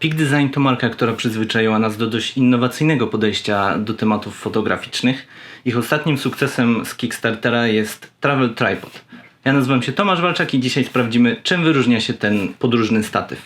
Peak Design to marka, która przyzwyczaiła nas do dość innowacyjnego podejścia do tematów fotograficznych. Ich ostatnim sukcesem z Kickstartera jest Travel Tripod. Ja nazywam się Tomasz Walczak i dzisiaj sprawdzimy, czym wyróżnia się ten podróżny statyw.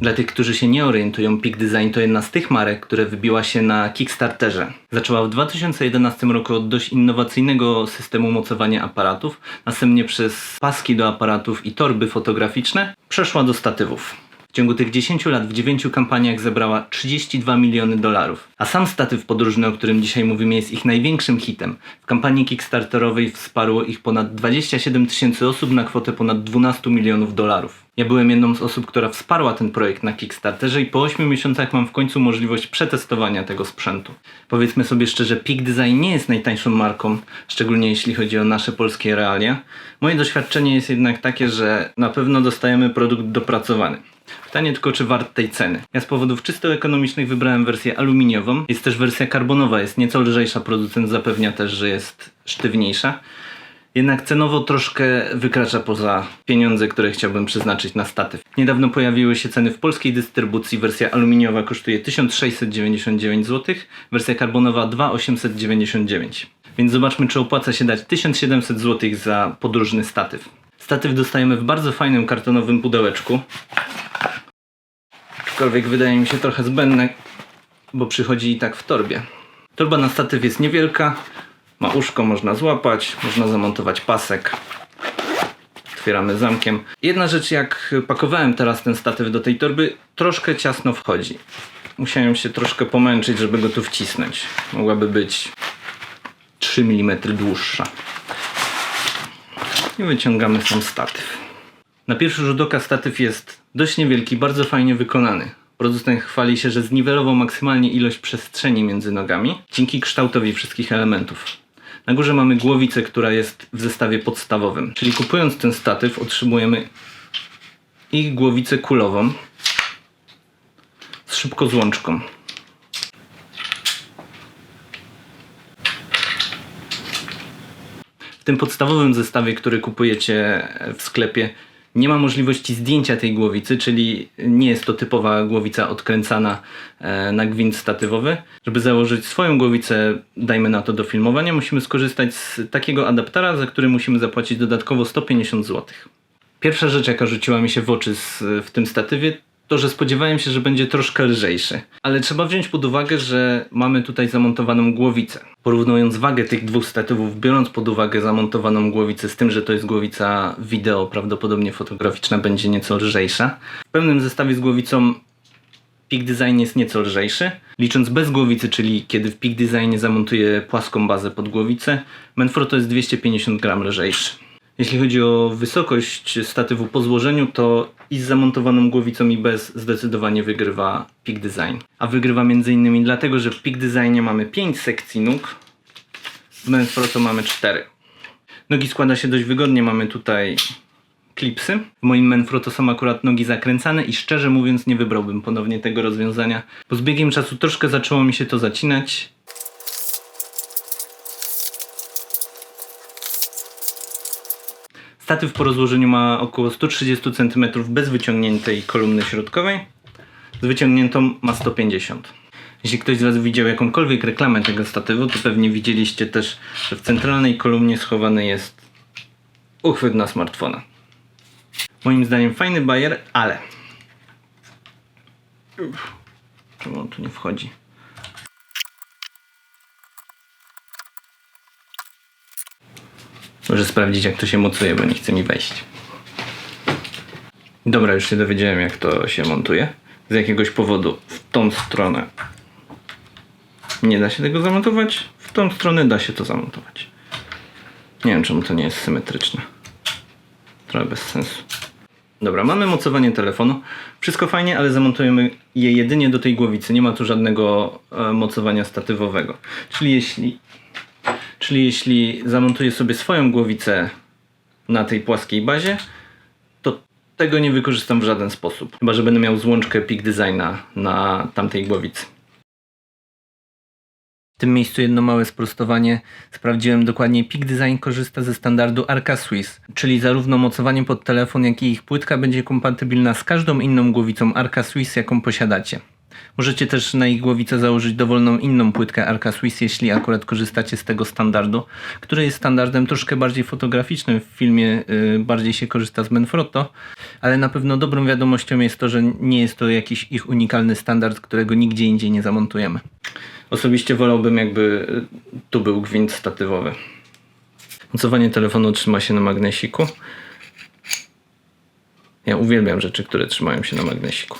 Dla tych, którzy się nie orientują, Peak Design to jedna z tych marek, które wybiła się na Kickstarterze. Zaczęła w 2011 roku od dość innowacyjnego systemu mocowania aparatów, następnie przez paski do aparatów i torby fotograficzne przeszła do statywów. W ciągu tych 10 lat w 9 kampaniach zebrała 32 miliony dolarów. A sam statyw podróżny, o którym dzisiaj mówimy, jest ich największym hitem. W kampanii Kickstarterowej wsparło ich ponad 27 tysięcy osób na kwotę ponad 12 milionów dolarów. Ja byłem jedną z osób, która wsparła ten projekt na Kickstarterze i po 8 miesiącach mam w końcu możliwość przetestowania tego sprzętu. Powiedzmy sobie szczerze, Peak Design nie jest najtańszą marką, szczególnie jeśli chodzi o nasze polskie realia. Moje doświadczenie jest jednak takie, że na pewno dostajemy produkt dopracowany. Pytanie tylko, czy wart tej ceny. Ja z powodów czysto ekonomicznych wybrałem wersję aluminiową. Jest też wersja karbonowa, jest nieco lżejsza. Producent zapewnia też, że jest sztywniejsza. Jednak cenowo troszkę wykracza poza pieniądze, które chciałbym przeznaczyć na statyw. Niedawno pojawiły się ceny w polskiej dystrybucji. Wersja aluminiowa kosztuje 1699 zł, wersja karbonowa 2899. Więc zobaczmy, czy opłaca się dać 1700 zł za podróżny statyw. Statyw dostajemy w bardzo fajnym kartonowym pudełeczku. Aczkolwiek wydaje mi się trochę zbędne, bo przychodzi i tak w torbie. Torba na statyw jest niewielka, ma uszko, można złapać, można zamontować pasek. Otwieramy zamkiem. Jedna rzecz, jak pakowałem teraz ten statyw do tej torby, troszkę ciasno wchodzi. Musiałem się troszkę pomęczyć, żeby go tu wcisnąć. Mogłaby być 3 mm dłuższa. I wyciągamy sam statyw. Na pierwszy rzut oka statyw jest dość niewielki, bardzo fajnie wykonany. Producent chwali się, że zniwelował maksymalnie ilość przestrzeni między nogami dzięki kształtowi wszystkich elementów. Na górze mamy głowicę, która jest w zestawie podstawowym. Czyli kupując ten statyw otrzymujemy ich głowicę kulową z szybkozłączką. W tym podstawowym zestawie, który kupujecie w sklepie, nie ma możliwości zdjęcia tej głowicy, czyli nie jest to typowa głowica odkręcana e, na gwint statywowy. Żeby założyć swoją głowicę, dajmy na to do filmowania, musimy skorzystać z takiego adaptera, za który musimy zapłacić dodatkowo 150 zł. Pierwsza rzecz, jaka rzuciła mi się w oczy w tym statywie, to, że spodziewałem się, że będzie troszkę lżejszy. Ale trzeba wziąć pod uwagę, że mamy tutaj zamontowaną głowicę. Porównując wagę tych dwóch statywów, biorąc pod uwagę zamontowaną głowicę z tym, że to jest głowica wideo, prawdopodobnie fotograficzna, będzie nieco lżejsza. W pełnym zestawie z głowicą Peak Design jest nieco lżejszy. Licząc bez głowicy, czyli kiedy w Peak Designie zamontuję płaską bazę pod głowicę, Manfrotto jest 250 gram lżejszy. Jeśli chodzi o wysokość statywu po złożeniu, to i z zamontowaną głowicą i bez zdecydowanie wygrywa Peak Design. A wygrywa m.in. dlatego, że w Peak Designie mamy 5 sekcji nóg, w Manfrotto mamy 4. Nogi składa się dość wygodnie, mamy tutaj klipsy. W moim Manfrotto są akurat nogi zakręcane i szczerze mówiąc nie wybrałbym ponownie tego rozwiązania, bo z biegiem czasu troszkę zaczęło mi się to zacinać. Statyw po rozłożeniu ma około 130 cm bez wyciągniętej kolumny środkowej. Z wyciągniętą ma 150. Jeśli ktoś z Was widział jakąkolwiek reklamę tego statywu, to pewnie widzieliście też, że w centralnej kolumnie schowany jest uchwyt na smartfona. Moim zdaniem fajny bajer, ale... Uff, czemu on tu nie wchodzi? Muszę sprawdzić jak to się mocuje, bo nie chce mi wejść. Dobra, już się dowiedziałem jak to się montuje. Z jakiegoś powodu w tą stronę nie da się tego zamontować, w tą stronę da się to zamontować. Nie wiem czemu to nie jest symetryczne. Trochę bez sensu. Dobra, mamy mocowanie telefonu. Wszystko fajnie, ale zamontujemy je jedynie do tej głowicy. Nie ma tu żadnego e, mocowania statywowego. Czyli jeśli Czyli jeśli zamontuję sobie swoją głowicę na tej płaskiej bazie, to tego nie wykorzystam w żaden sposób. Chyba, że będę miał złączkę Peak Designa na tamtej głowicy. W tym miejscu jedno małe sprostowanie. Sprawdziłem dokładnie. Peak Design korzysta ze standardu Arca Swiss, czyli zarówno mocowanie pod telefon, jak i ich płytka będzie kompatybilna z każdą inną głowicą Arca Swiss, jaką posiadacie. Możecie też na ich głowicę założyć dowolną inną płytkę Arca Swiss, jeśli akurat korzystacie z tego standardu, który jest standardem troszkę bardziej fotograficznym. W filmie y, bardziej się korzysta z Manfrotto, ale na pewno dobrą wiadomością jest to, że nie jest to jakiś ich unikalny standard, którego nigdzie indziej nie zamontujemy. Osobiście wolałbym, jakby y, tu był gwint statywowy. Mocowanie telefonu trzyma się na magnesiku. Ja uwielbiam rzeczy, które trzymają się na magnesiku.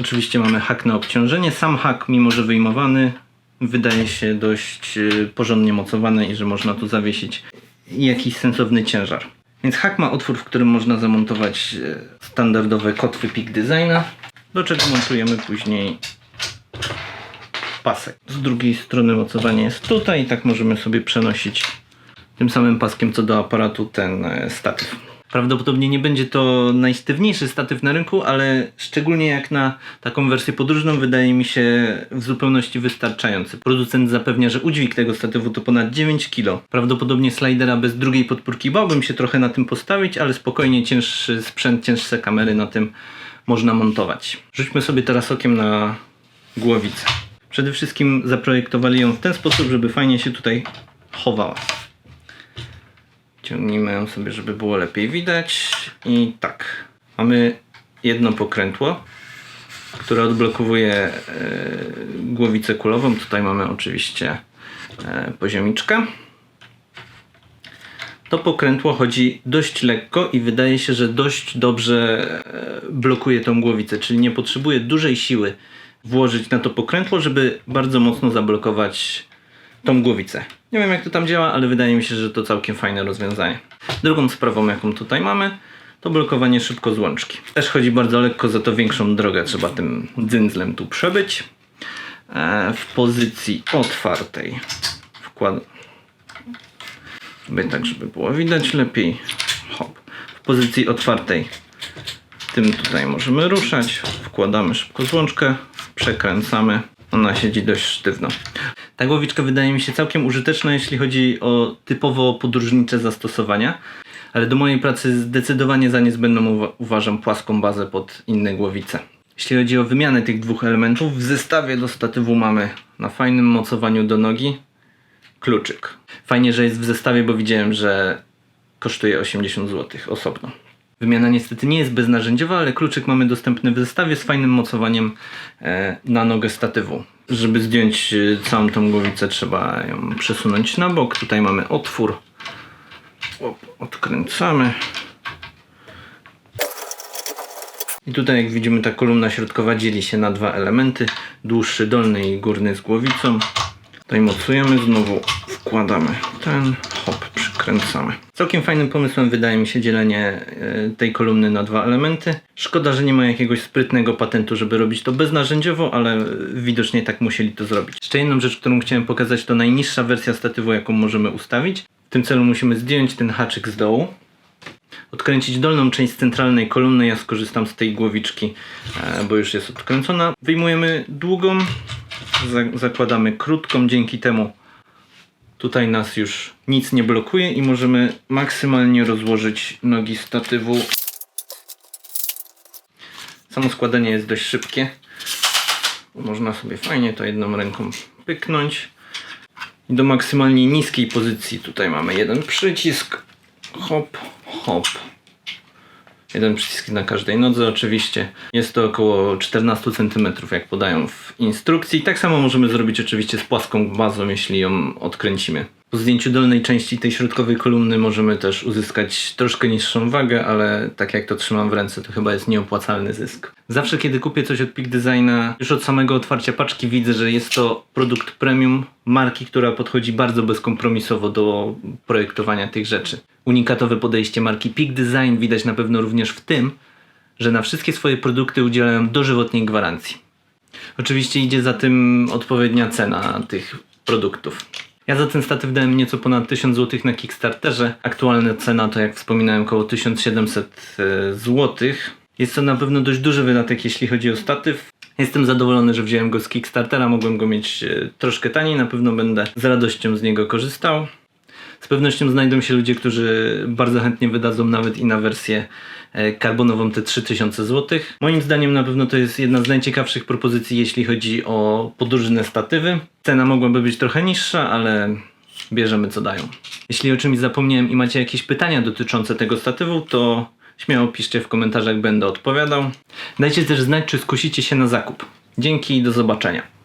Oczywiście mamy hak na obciążenie. Sam hak, mimo że wyjmowany, wydaje się dość y, porządnie mocowany i że można tu zawiesić jakiś sensowny ciężar. Więc hak ma otwór, w którym można zamontować y, standardowe kotwy Peak Designa, do czego montujemy później pasek. Z drugiej strony mocowanie jest tutaj i tak możemy sobie przenosić tym samym paskiem co do aparatu ten e, statyw. Prawdopodobnie nie będzie to najsztywniejszy statyw na rynku, ale szczególnie jak na taką wersję podróżną wydaje mi się w zupełności wystarczający. Producent zapewnia, że udźwig tego statywu to ponad 9 kg. Prawdopodobnie slidera bez drugiej podpórki bałbym się trochę na tym postawić, ale spokojnie cięższy sprzęt, cięższe kamery na tym można montować. Rzućmy sobie teraz okiem na głowicę. Przede wszystkim zaprojektowali ją w ten sposób, żeby fajnie się tutaj chowała. Ciągnijmy ją sobie, żeby było lepiej widać. I tak. Mamy jedno pokrętło, które odblokowuje e, głowicę kulową. Tutaj mamy oczywiście e, poziomniczkę. To pokrętło chodzi dość lekko i wydaje się, że dość dobrze e, blokuje tą głowicę, czyli nie potrzebuje dużej siły włożyć na to pokrętło, żeby bardzo mocno zablokować tą głowicę. Nie wiem jak to tam działa, ale wydaje mi się, że to całkiem fajne rozwiązanie. Drugą sprawą jaką tutaj mamy to blokowanie szybko złączki. Też chodzi bardzo lekko, za to większą drogę trzeba tym dzyndzlem tu przebyć. E, w pozycji otwartej wkładam sobie tak, żeby było widać lepiej. Hop. W pozycji otwartej tym tutaj możemy ruszać. Wkładamy szybko złączkę, przekręcamy. Ona siedzi dość sztywno. Ta głowiczka wydaje mi się całkiem użyteczna, jeśli chodzi o typowo podróżnicze zastosowania, ale do mojej pracy zdecydowanie za niezbędną uwa- uważam płaską bazę pod inne głowice. Jeśli chodzi o wymianę tych dwóch elementów, w zestawie do statywu mamy na fajnym mocowaniu do nogi kluczyk. Fajnie, że jest w zestawie, bo widziałem, że kosztuje 80 zł osobno. Wymiana niestety nie jest beznarzędziowa, ale kluczyk mamy dostępny w zestawie z fajnym mocowaniem e, na nogę statywu. Żeby zdjąć e, całą tą głowicę trzeba ją przesunąć na bok. Tutaj mamy otwór. Odkręcamy. I tutaj jak widzimy ta kolumna środkowa dzieli się na dwa elementy. Dłuższy dolny i górny z głowicą. Tutaj mocujemy, znowu wkładamy ten, hop, przykręcamy. Całkiem fajnym pomysłem wydaje mi się dzielenie e, tej kolumny na dwa elementy. Szkoda, że nie ma jakiegoś sprytnego patentu, żeby robić to beznarzędziowo, ale widocznie tak musieli to zrobić. Jeszcze jedną rzecz, którą chciałem pokazać, to najniższa wersja statywu, jaką możemy ustawić. W tym celu musimy zdjąć ten haczyk z dołu, odkręcić dolną część centralnej kolumny. Ja skorzystam z tej głowiczki, e, bo już jest odkręcona. Wyjmujemy długą, za- zakładamy krótką, dzięki temu tutaj nas już nic nie blokuje i możemy maksymalnie rozłożyć nogi statywu. Samo składanie jest dość szybkie. Można sobie fajnie to jedną ręką pyknąć. I do maksymalnie niskiej pozycji tutaj mamy jeden przycisk. Hop, hop. Jeden przycisk na każdej nodze oczywiście. Jest to około 14 cm, jak podają w instrukcji. Tak samo możemy zrobić oczywiście z płaską bazą, jeśli ją odkręcimy. Po zdjęciu dolnej części tej środkowej kolumny możemy też uzyskać troszkę niższą wagę, ale tak jak to trzymam w ręce, to chyba jest nieopłacalny zysk. Zawsze kiedy kupię coś od Peak Designa, już od samego otwarcia paczki widzę, że jest to produkt premium marki, która podchodzi bardzo bezkompromisowo do projektowania tych rzeczy. Unikatowe podejście marki Peak Design widać na pewno również w tym, że na wszystkie swoje produkty udzielają dożywotniej gwarancji. Oczywiście idzie za tym odpowiednia cena tych produktów. Ja za ten statyw dałem nieco ponad 1000 zł na Kickstarterze. Aktualna cena to jak wspominałem około 1700 zł. Jest to na pewno dość duży wydatek jeśli chodzi o statyw. Jestem zadowolony, że wziąłem go z Kickstartera, mogłem go mieć e, troszkę taniej, na pewno będę z radością z niego korzystał. Z pewnością znajdą się ludzie, którzy bardzo chętnie wydadzą nawet i na wersję e, karbonową te 3000 zł. Moim zdaniem na pewno to jest jedna z najciekawszych propozycji, jeśli chodzi o podróżne statywy. Cena mogłaby być trochę niższa, ale bierzemy co dają. Jeśli o czymś zapomniałem i macie jakieś pytania dotyczące tego statywu, to śmiało piszcie w komentarzach, będę odpowiadał. Dajcie też znać, czy skusicie się na zakup. Dzięki i do zobaczenia.